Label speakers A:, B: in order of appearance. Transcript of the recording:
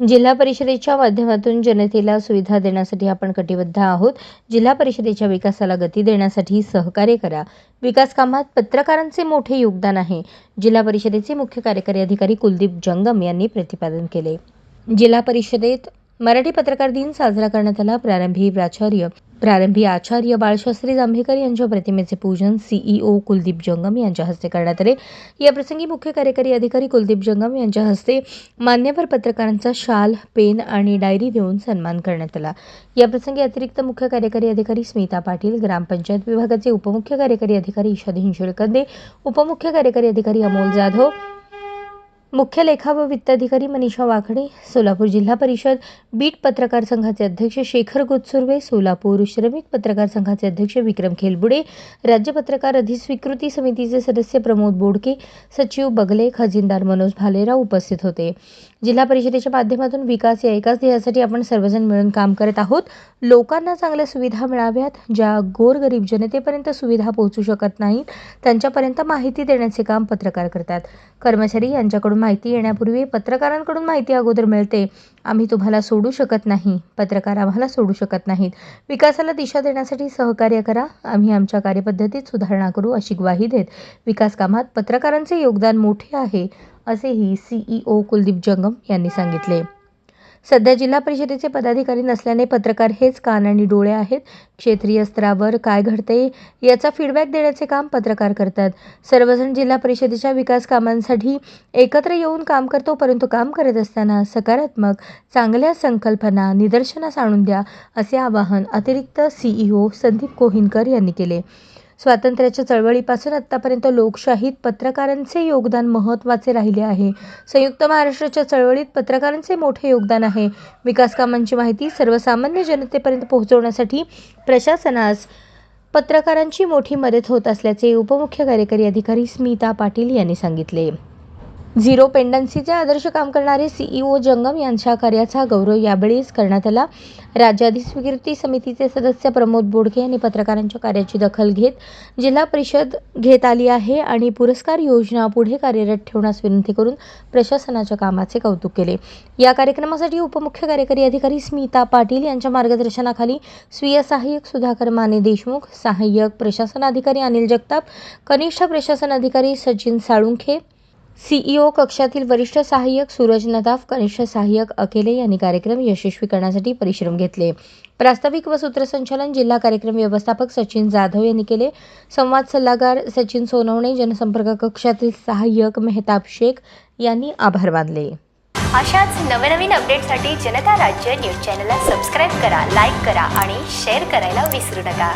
A: जिल्हा परिषदेच्या माध्यमातून जनतेला सुविधा देण्यासाठी आपण कटिबद्ध आहोत. जिल्हा परिषदेच्या विकासाला गती देण्यासाठी सहकार्य करा. विकास कामात पत्रकारांचे मोठे योगदान आहे. जिल्हा परिषदेचे मुख्य कार्यकारी अधिकारी कुलदीप जंगम यांनी प्रतिपादन केले. जिल्हा परिषदेत मराठी पत्रकार दिन साजरा करण्यात आला. प्रारंभी प्राचार्य प्रारंभी आचार्य बाळशास्त्री जांभेकर यांच्या प्रतिमेचे पूजन सीईओ कुलदीप जंगम यांच्या हस्ते करण्यात आले. या प्रसंगी मुख्य कार्यकारी अधिकारी कुलदीप जंगम यांच्या हस्ते मान्यवर पत्रकारांचा शाल पेन आणि डायरी देऊन सन्मान करण्यात आला. या प्रसंगी अतिरिक्त मुख्य कार्यकारी अधिकारी स्मिता पाटील ग्रामपंचायत विभागाचे उपमुख्य कार्यकारी अधिकारी ईशादी शिळकंदे उपमुख्य कार्यकारी अधिकारी अमोल जाधव मुख्य लेखा व वित्त अधिकारी मनीषा वाकडे सोलापूर जिल्हा परिषद बीट पत्रकार संघाचे अध्यक्ष शेखर गोतसुर्वे सोलापूर श्रमिक पत्रकार संघाचे अध्यक्ष विक्रम खेलबुडे राज्य पत्रकार अधिस्वीकृती समितीचे सदस्य प्रमोद बोडके सचिव बगले खजिनदार मनोज भालेराव उपस्थित होते. जिल्हा परिषदेच्या माध्यमातून विकास या एकाच ध्येयासाठी आपण सर्वजण मिळून काम करत आहोत. लोकांना चांगल्या सुविधा मिळाव्यात ज्या गोरगरीब जनतेपर्यंत सुविधा पोहोचू शकत नाहीत त्यांच्यापर्यंत माहिती देण्याचे काम पत्रकार करतात. कर्मचारी यांच्याकडून माहिती येण्यापूर्वी पत्रकारांकडून माहिती अगोदर मिळते. आम्ही तुम्हाला सोडू शकत नाही. पत्रकार आम्हाला सोडू शकत नाहीत. विकासाला दिशा देण्यासाठी सहकार्य करा. आम्ही आमच्या कार्यपद्धतीत सुधारणा करू अशी ग्वाही देत विकास कामात पत्रकारांचे योगदान मोठे आहे असेही सीईओ कुलदीप जंगम यांनी सांगितले. सध्या जिल्हा परिषदेचे पदाधिकारी नसल्याने पत्रकार हेच कान आणि डोळे आहेत. क्षेत्रीय स्तरावर काय घडते याचा फीडबॅक देण्याचे काम पत्रकार करतात. सर्वजण जिल्हा परिषदेच्या विकास कामांसाठी एकत्र येऊन काम करतो परंतु काम करत असताना सकारात्मक चांगल्या संकल्पना निदर्शनास आणून द्या असे आवाहन अतिरिक्त सीईओ संदीप कोहिनकर यांनी केले. स्वातंत्र्याच्या चळवळीपासून आत्तापर्यंत लोकशाहीत पत्रकारांचे योगदान महत्त्वाचे राहिले आहे. संयुक्त महाराष्ट्राच्या चळवळीत पत्रकारांचे मोठे योगदान आहे. विकास कामांची माहिती सर्वसामान्य जनतेपर्यंत पोहोचवण्यासाठी प्रशासनास पत्रकारांची मोठी मदत होत असल्याचे उपमुख्य कार्यकारी अधिकारी स्मिता पाटील यांनी सांगितले. झिरो पेंडन्सीचे आदर्श काम करणारे सीईओ जंगम यांच्या कार्याचा गौरव यावेळीच करण्यात आला. राज्य अधिस्वीकृती समितीचे सदस्य प्रमोद बोडके यांनी पत्रकारांच्या कार्याची दखल घेत जिल्हा परिषद घेत आली आहे आणि पुरस्कार योजना पुढे कार्यरत ठेवण्यास विनंती करून प्रशासनाच्या कामाचे कौतुक केले. या कार्यक्रमासाठी उपमुख्य कार्यकारी अधिकारी स्मिता पाटील यांच्या मार्गदर्शनाखाली स्वीय सहाय्यक सुधाकर माने देशमुख सहाय्यक प्रशासन अधिकारी अनिल जगताप कनिष्ठ प्रशासन अधिकारी सचिन साळुंखे सीईओ कक्षातील वरिष्ठ सहाय्यक सूरज नदाफ कनिष्ठ सहाय्यक अकेले यांनी कार्यक्रम यशस्वी करण्यासाठी परिश्रम घेतले. प्रास्ताविक व सूत्रसंचालन जिल्हा कार्यक्रम व्यवस्थापक सचिन जाधव यांनी केले. संवाद सल्लागार सचिन सोनवणे जनसंपर्क कक्षातील सहाय्यक मेहताब शेख यांनी आभार मानले.
B: अशाच नवनवीन अपडेटसाठी जनता राज्य न्यूज चॅनलला सबस्क्राईब करा लाईक करा आणि शेअर करायला विसरू नका.